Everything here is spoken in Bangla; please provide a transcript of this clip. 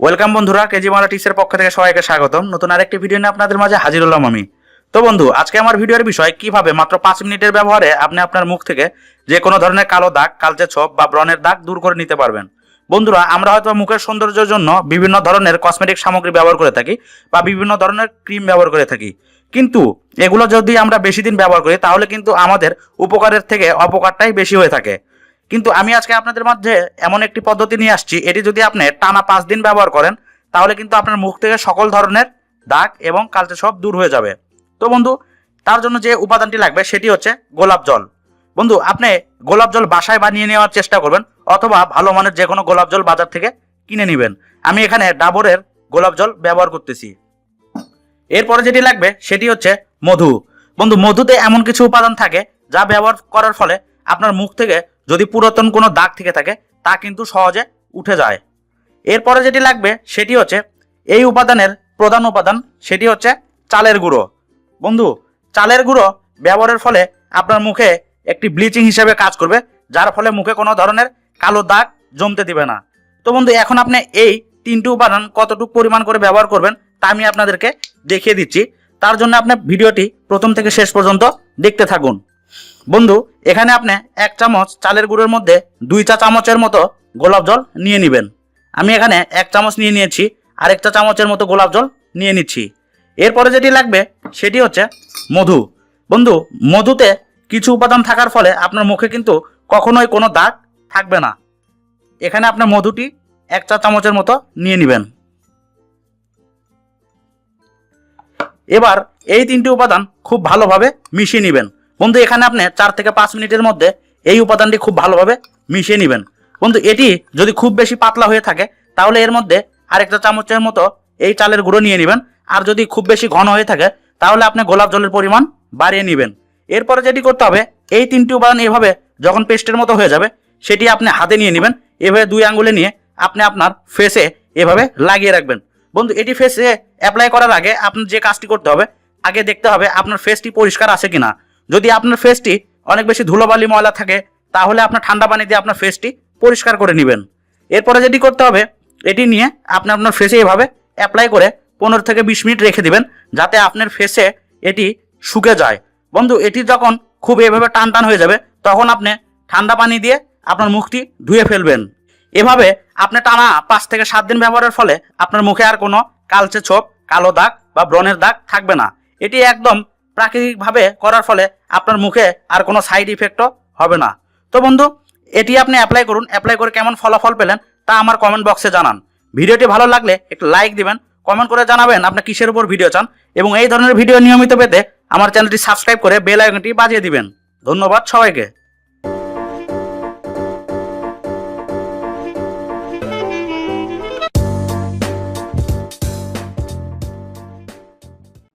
ওয়েলকাম বন্ধুরা কেজি মালা টিক্সের পক্ষ থেকে সবাইকে স্বাগতম। নতুন আরেকটি ভিডিও নিয়ে আপনাদের মাঝে হাজির হলাম আমি। তো বন্ধু, আজকে আমার ভিডিওর বিষয়, কীভাবে মাত্র পাঁচ মিনিটের ব্যবহারে আপনি আপনার মুখ থেকে যে কোনো ধরনের কালো দাগ, কালচে ছোপ বা ব্রণের দাগ দূর করে নিতে পারবেন। বন্ধুরা, আমরা হয়তো মুখের সৌন্দর্যের জন্য বিভিন্ন ধরনের কসমেটিক সামগ্রী ব্যবহার করে থাকি বা বিভিন্ন ধরনের ক্রিম ব্যবহার করে থাকি। কিন্তু এগুলো যদি আমরা বেশি দিন ব্যবহার করি, তাহলে কিন্তু আমাদের উপকারের থেকে অপকারটাই বেশি হয়ে থাকে। কিন্তু আমি আজকে আপনাদের মধ্যে এমন একটি পদ্ধতি নিয়ে আসছি, এটি যদি আপনি টানা পাঁচ দিন ব্যবহার করেন, তাহলে কিন্তু আপনার মুখ থেকে সকল ধরনের দাগ এবং কালচে সব দূর হয়ে যাবে। তো বন্ধু, তার জন্য যে উপাদানটি লাগবে সেটি হচ্ছে গোলাপ জল। বন্ধু, আপনি গোলাপ জল বাসায় বানিয়ে নেওয়ার চেষ্টা করবেন, অথবা ভালো মানের যে কোনো গোলাপ জল বাজার থেকে কিনে নেবেন। আমি এখানে ডাবরের গোলাপ জল ব্যবহার করতেছি। এরপরে যেটি লাগবে সেটি হচ্ছে মধু। বন্ধু, মধুতে এমন কিছু উপাদান থাকে যা ব্যবহার করার ফলে আপনার মুখ থেকে যদি পুরাতন কোনো দাগ থেকে থাকে, তা কিন্তু সহজে উঠে যায়। এরপরে যেটি লাগবে, সেটি হচ্ছে এই উপাদানের প্রধান উপাদান, সেটি হচ্ছে চালের গুঁড়ো। বন্ধু, চালের গুঁড়ো ব্যবহারের ফলে আপনার মুখে একটি ব্লিচিং হিসেবে কাজ করবে, যার ফলে মুখে কোনো ধরনের কালো দাগ জমতে দিবে না। তো বন্ধু, এখন আপনি এই তিনটি উপাদান কতটুকু পরিমাণ করে ব্যবহার করবেন, তা আমি আপনাদেরকে দেখিয়ে দিচ্ছি। তার জন্য আপনার ভিডিওটি প্রথম থেকে শেষ পর্যন্ত দেখতে থাকুন। বন্ধু, এখানে আপনি এক চামচ চালের গুঁড়োর মধ্যে দুই চা চামচের মতো গোলাপ জল নিয়ে নেবেন। আমি এখানে এক চামচ নিয়ে নিয়েছি আরেক চা চামচের মতো গোলাপ জল নিয়ে নিচ্ছি। এরপরে যেটি লাগবে, সেটি হচ্ছে মধু। বন্ধু, মধুতে কিছু উপাদান থাকার ফলে আপনার মুখে কিন্তু কখনোই কোনো দাগ থাকবে না। এখানে আপনার মধুটি এক চা চামচের মতো নিয়ে নেবেন। এবার এই তিনটি উপাদান খুব ভালোভাবে মিশিয়ে নেবেন। বন্ধু, এখানে আপনি চার থেকে পাঁচ মিনিটের মধ্যে এই উপাদানটি খুব ভালোভাবে মিশিয়ে নেবেন। বন্ধু, এটি যদি খুব বেশি পাতলা হয়ে থাকে, তাহলে এর মধ্যে আরেকটা চামচের মতো এই চালের গুঁড়ো নিয়ে নেবেন। আর যদি খুব বেশি ঘন হয়ে থাকে, তাহলে আপনি গোলাপ জলের পরিমাণ বাড়িয়ে নেবেন। এরপরে যেটি করতে হবে, এই তিনটি উপাদান এভাবে যখন পেস্টের মতো হয়ে যাবে, সেটি আপনি হাতে নিয়ে নেবেন। এভাবে দুই আঙ্গুলে নিয়ে আপনি আপনার ফেসে এভাবে লাগিয়ে রাখবেন। বন্ধু, এটি ফেসে অ্যাপ্লাই করার আগে আপনার যে কাজটি করতে হবে, আগে দেখতে হবে আপনার ফেসটি পরিষ্কার আছে কিনা। যদি আপনার ফেসটি অনেক বেশি ধুলোবালি ময়লা থাকে, তাহলে আপনার ঠান্ডা পানি দিয়ে আপনার ফেসটি পরিষ্কার করে নেবেন। এরপরে যেটি করতে হবে, এটি নিয়ে আপনি আপনার ফেসে এভাবে অ্যাপ্লাই করে পনেরো থেকে বিশ মিনিট রেখে দিবেন, যাতে আপনার ফেসে এটি শুকে যায়। বন্ধু, এটি যখন খুব এভাবে টান টান হয়ে যাবে, তখন আপনি ঠান্ডা পানি দিয়ে আপনার মুখটি ধুয়ে ফেলবেন। এভাবে আপনি টানা পাঁচ থেকে সাত দিন ব্যবহারের ফলে আপনার মুখে আর কোনো কালচে ছোপ, কালো দাগ বা ব্রণের দাগ থাকবে না। এটি একদম প্রাকৃতিকভাবে করার ফলে আপনার মুখে আর কোনো সাইড ইফেক্টও হবে না। তো বন্ধু, এটি আপনি অ্যাপ্লাই করুন। অ্যাপ্লাই করে কেমন ফলাফল পেলেন তা আমার কমেন্ট বক্সে জানান। ভিডিওটি ভালো লাগলে একটু লাইক দিবেন কমেন্ট করে জানাবেন আপনি কিসের উপর ভিডিও চান এবং এই ধরনের ভিডিও নিয়মিত পেতে আমার চ্যানেলটি সাবস্ক্রাইব করে বেল আইকনটি বাজিয়ে দিবেন। ধন্যবাদ সবাইকে।